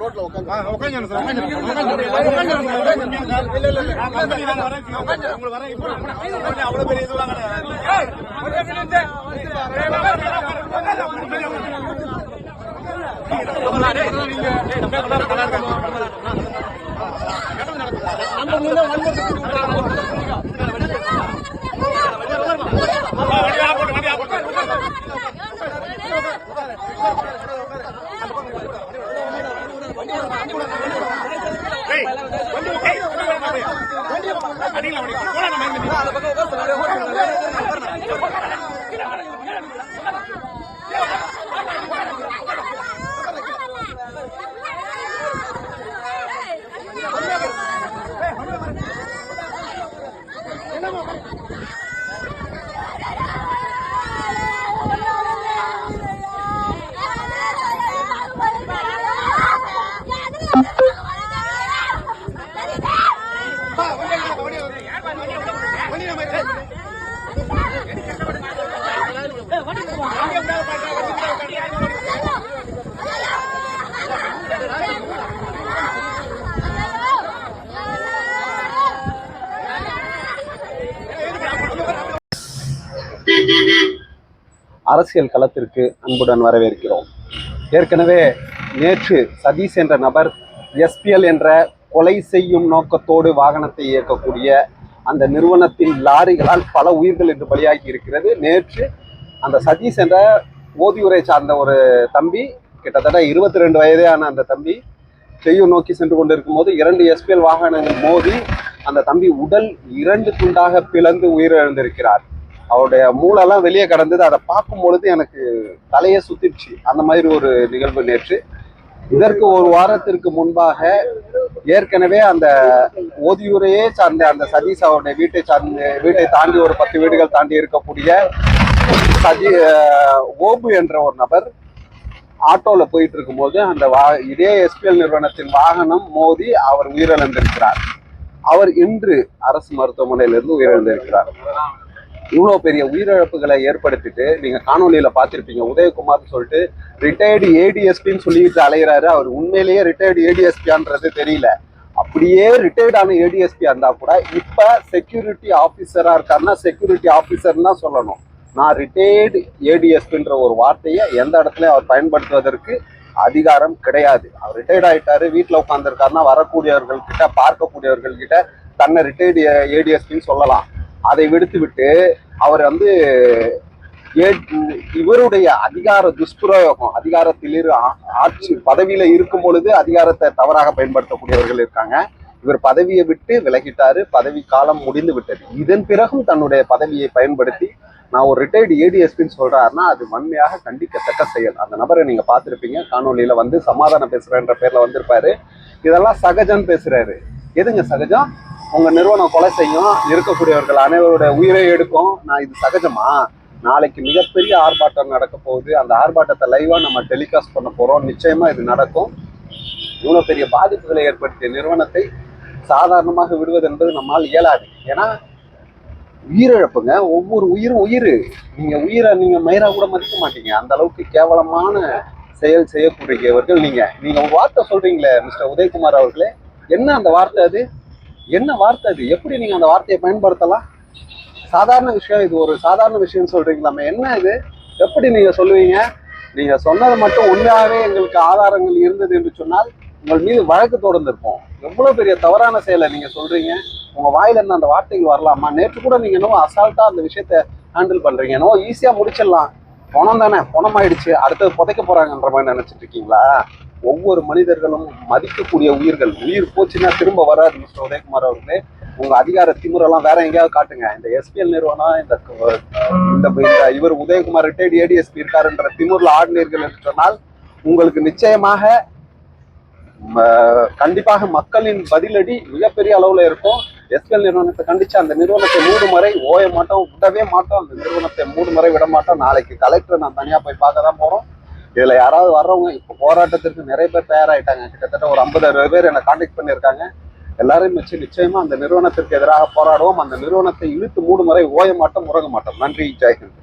ரோட்ல உட்காந்து ஆ, உட்காருங்க சார், உட்காருங்க, உட்காருங்க, உட்காருங்க, உட்காருங்க. இல்ல, இல்ல, இல்ல. அவ்வளவு பெரிய இதுலாம் கிடையாது. அரசியல் களத்திற்கு அன்புடன் வரவேற்கிறோம். ஏற்கனவே நேற்று சதீஷ் என்ற நபர் எஸ்பிஎல் என்ற கொலை செய்யும் நோக்கத்தோடு வாகனத்தை இயக்கக்கூடிய அந்த நிறுவனத்தின் லாரிகளால் பல உயிர்கள் இன்று பலியாகி இருக்கிறது. நேற்று அந்த சதீஷ் என்ற ஓதியூரை சார்ந்த ஒரு தம்பி கிட்டத்தட்ட இருபத்தி ரெண்டு வயதேயான அந்த தம்பி செய்யூர் நோக்கி சென்று கொண்டிருக்கும் போது இரண்டு எஸ்பிஎல் வாகனங்கள் மோதி அந்த தம்பி உடல் இரண்டு துண்டாக பிளந்து உயிரிழந்திருக்கிறார். அவருடைய மூளைலாம் வெளியே கடந்தது அதை பார்க்கும் பொழுது எனக்கு தலையே சுத்திடுச்சு. அந்த மாதிரி ஒரு நிகழ்வு நேற்று. இதற்கு ஒரு வாரத்திற்கு முன்பாக ஏற்கனவே அந்த ஓதியூரையே சார்ந்த அந்த சதீஷ் அவருடைய வீட்டை சார்ந்த வீட்டை தாண்டி ஒரு பத்து வீடுகள் தாண்டி இருக்கக்கூடிய சதி ஓபு என்ற ஒரு நபர் ஆட்டோவில் போயிட்டு இருக்கும்போது அந்த வா இதே எஸ்பிஎல் நிறுவனத்தின் வாகனம் மோதி அவர் உயிரிழந்திருக்கிறார். அவர் இன்று அரசு மருத்துவமனையிலிருந்து உயிரிழந்திருக்கிறார். இவ்வளோ பெரிய உயிரிழப்புகளை ஏற்படுத்திட்டு நீங்கள் காணொலியில் பார்த்துருப்பீங்க. உதயகுமார்னு சொல்லிட்டு ரிட்டையர்டு ஏடிஎஸ்பின்னு சொல்லிட்டு அலைகிறாரு அவர் உண்மையிலேயே ரிட்டையர்டு ஏடிஎஸ்பியான்றது தெரியல. அப்படியே ரிட்டையர்ட் ஆன ஏடிஎஸ்பி கூட இப்போ செக்யூரிட்டி ஆஃபீஸராக இருக்காருன்னா செக்யூரிட்டி ஆபீசர் தான் சொல்லணும். நான் ரிட்டையர்டு ஏடிஎஸ்பின்ற ஒரு வார்த்தையை எந்த இடத்துலையும் அவர் பயன்படுத்துவதற்கு அதிகாரம் கிடையாது. அவர் ரிட்டையர்ட் ஆகிட்டாரு வீட்டில் உட்காந்துருக்காருன்னா வரக்கூடியவர்கள்கிட்ட பார்க்கக்கூடியவர்கள்கிட்ட தன்னை ரிட்டையர்டு ஏடிஎஸ்பின்னு சொல்லலாம். அதை விடுத்து விட்டு அவர் வந்து ஏ- இவருடைய அதிகார துஷ்பிரயோகம் அதிகாரத்தில் இரு ஆட்சி பதவியில இருக்கும் பொழுது அதிகாரத்தை தவறாக பயன்படுத்தக்கூடியவர்கள் இருக்காங்க. இவர் பதவியை விட்டு விலகிட்டாரு. பதவி காலம் முடிந்து விட்டது. இதன் பிறகும் தன்னுடைய பதவியை பயன்படுத்தி நான் ஒரு ரிட்டையர்டு ஏடிஎஸ்பின்னு சொல்றாருன்னா அது வன்மையாக கண்டிக்கத்தக்க செயல். அந்த நபரை நீங்க பார்த்துருப்பீங்க. காணொலியில வந்து சமாதானம் பேசுறேன்ற பேர்ல வந்திருப்பாரு. இதெல்லாம் சகஜம் பேசுறாரு. எதுங்க சகஜம்? உங்க நிறுவனம் கொலை செய்யும் இருக்கக்கூடியவர்கள் அனைவருடைய உயிரை எடுக்கும். நான் இது சகஜமா? நாளைக்கு மிகப்பெரிய ஆர்ப்பாட்டம் நடக்க போகுது. அந்த ஆர்ப்பாட்டத்தை லைவா நம்ம டெலிகாஸ்ட் பண்ண போறோம். நிச்சயமா இது நடக்கும். இவ்வளவு பெரிய பாதிப்புகளை ஏற்படுத்திய நிறுவனத்தை சாதாரணமாக விடுவது என்பது நம்மால் இயலாது. ஏன்னா உயிரிழப்புங்க. ஒவ்வொரு உயிரும் உயிர். நீங்க உயிரை நீங்க மயிரா கூட மதிக்க மாட்டீங்க. அந்த அளவுக்கு கேவலமான செயல் செய்யக்கூடியவர்கள் நீங்க. நீங்க ஒரு வார்த்தை சொல்றீங்களே மிஸ்டர் உதயகுமார் அவர்களே. என்ன அந்த வார்த்தை அது? என்ன வார்த்தை அது எப்படி நீங்க அந்த வார்த்தையை பயன்படுத்தலாம்? சாதாரண விஷயம் இது ஒரு சாதாரண விஷயம் சொல்றீங்களாமே. என்ன இது? எப்படி நீங்க சொல்லுவீங்க? நீங்க சொன்னது மட்டும் உண்மையாகவே எங்களுக்கு ஆதாரங்கள் இருந்தது என்று சொன்னால் உங்கள் மீது வழக்கு தொடர்ந்திருப்போம் எவ்வளவு பெரிய தவறான செயலை நீங்க சொல்றீங்க? உங்க வாயில இருந்து அந்த வார்த்தைகள் வரலாமா? நேற்று கூட நீங்க என்னவோ அசால்ட்டா அந்த விஷயத்த ஹேண்டில் பண்றீங்க. என்னவோ ஈஸியா முடிச்சிடலாம். பணம் தானே? பணம் ஆயிடுச்சு அடுத்தது புதைக்க போறாங்கன்ற மாதிரி நினைச்சிட்டு இருக்கீங்களா? ஒவ்வொரு மனிதர்களும் மதிக்கக்கூடிய உயிர்கள். உயிர் போச்சுன்னா திரும்ப வராது மிஸ்டர் உதயகுமார் அவர்களே. உங்க அதிகார திமிரெல்லாம் வேற எங்கேயாவது காட்டுங்க. இந்த எஸ்பிஎல் நிறுவனம் இந்த இந்த இவர் உதயகுமார் ரிட்டையர்டு ஏடிஎஸ்பி இருக்காருன்ற திமிர்ல ஆடினீர்கள் என்று சொன்னால் உங்களுக்கு நிச்சயமாக கண்டிப்பாக மக்களின் பதிலடி மிகப்பெரிய அளவுல இருக்கும். எஸ்பிஎல் நிறுவனத்தை கண்டிச்சு அந்த நிறுவனத்தை மூடும் வரை ஓய மாட்டோம் விடவே மாட்டோம். அந்த நிறுவனத்தை மூடும் வரை விட மாட்டோம். நாளைக்கு கலெக்டர் நான் தனியா போய் பார்க்க தான் போறோம். இதுல யாராவது வர்றவங்க இப்போ போராட்டத்திற்கு நிறைய பேர் தயாராயிட்டாங்க. கிட்டத்தட்ட ஒரு ஐம்பது அறுபது பேர் என்னை கான்டாக்ட் பண்ணியிருக்காங்க. எல்லாரையும் வச்சு நிச்சயமா அந்த நிறுவனத்திற்கு எதிராக போராடுவோம். அந்த நிறுவனத்தை இழுத்து மூடு முறை ஓய மாட்டோம் முறங்க மாட்டோம் நன்றி ஜெயஹிந்த்